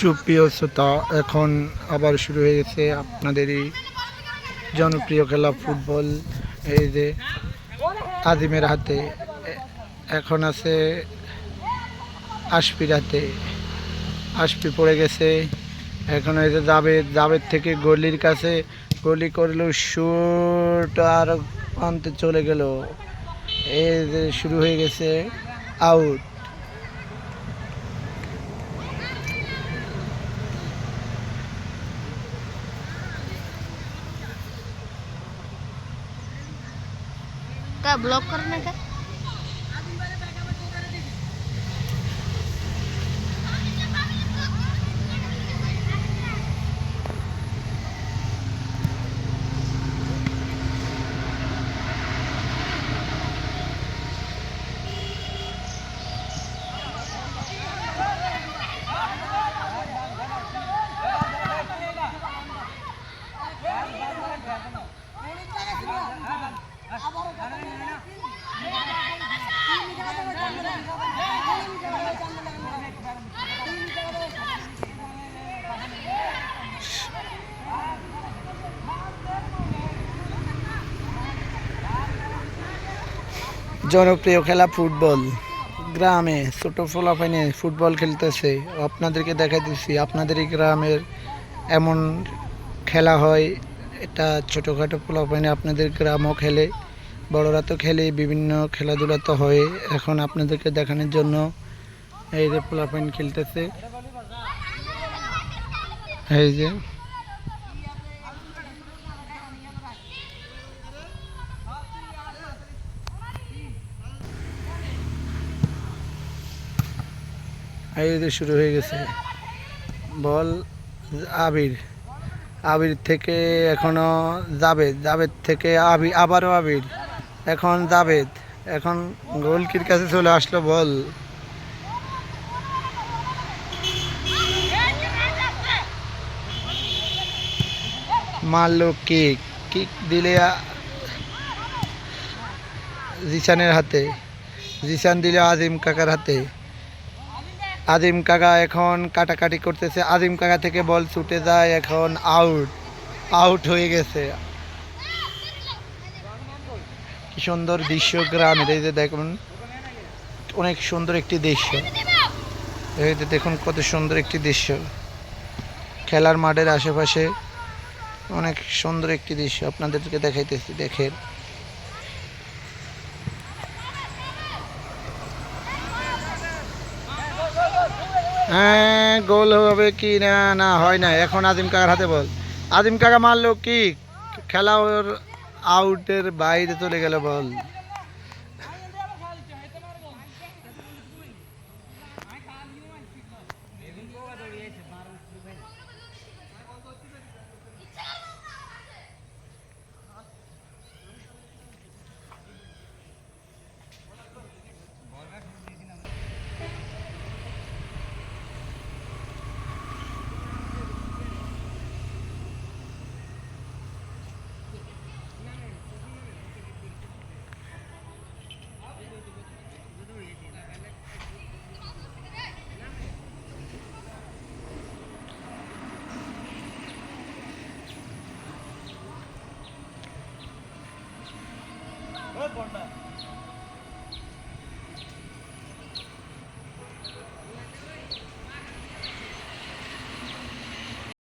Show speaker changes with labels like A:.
A: সুপ্রিয় শ্রোতা, এখন আবার শুরু হয়ে গেছে আপনাদেরই জনপ্রিয় খেলা ফুটবল। এই যে আজিমের হাতে, এখন আছে আশপির হাতে। আশপি পড়ে গেছে। এখন এই যে জাবেদ জাবেদ থেকে গলির কাছে গলি করল, শুট আর আনতে চলে গেল। এই যে শুরু হয়ে গেছে আউট
B: का ब्लॉक करने का
A: জনপ্রিয় খেলা ফুটবল। গ্রামে ছোট ফলাফাইনে ফুটবল খেলতেছে। আপনাদেরকে দেখাইতেছি আপনাদের এই গ্রামের এমন খেলা হয় এটা ছোটোখাটো ফলাফাইনে আপনাদের গ্রামও খেলে, বড়রা তো খেলে বিভিন্ন খেলাধুলা তো হয়। এখন আপনাদেরকে দেখানোর জন্য এই যে ফলাফাইন খেলতেছে। এই যে। এই যে শুরু হয়ে গেছে। বল আবির। আবির থেকে এখনও জাবেদ জাবেদ থেকে আবি, আবারও আবির। এখন জাবেদ এখন গোলকির কাছে চলে আসলো বল। মারলো কিক কিক দিলে জিসানের হাতে জিসান দিলে আজিম কাকার হাতে। আজিম কাকা এখন কাটাকাটি করতেছে। আজিম কাকা থেকে বল ছুটে যায় এখন আউট আউট হয়ে গেছে। কি সুন্দর দৃশ্য গ্রামের। এই যে দেখুন, অনেক সুন্দর একটি দৃশ্য। এই যে দেখুন, কত সুন্দর একটি দৃশ্য। খেলার মাঠের আশেপাশে অনেক সুন্দর একটি দৃশ্য। আপনাদেরকে দেখাইতেছি, দেখেন। হ্যাঁ গোল হবে কি? না না, হয় না এখন আজিম কাকার হাতে বল। আজিম কাকা মারলো কি? খেলা ওর আউটের বাইরে চলে গেল বল। importa.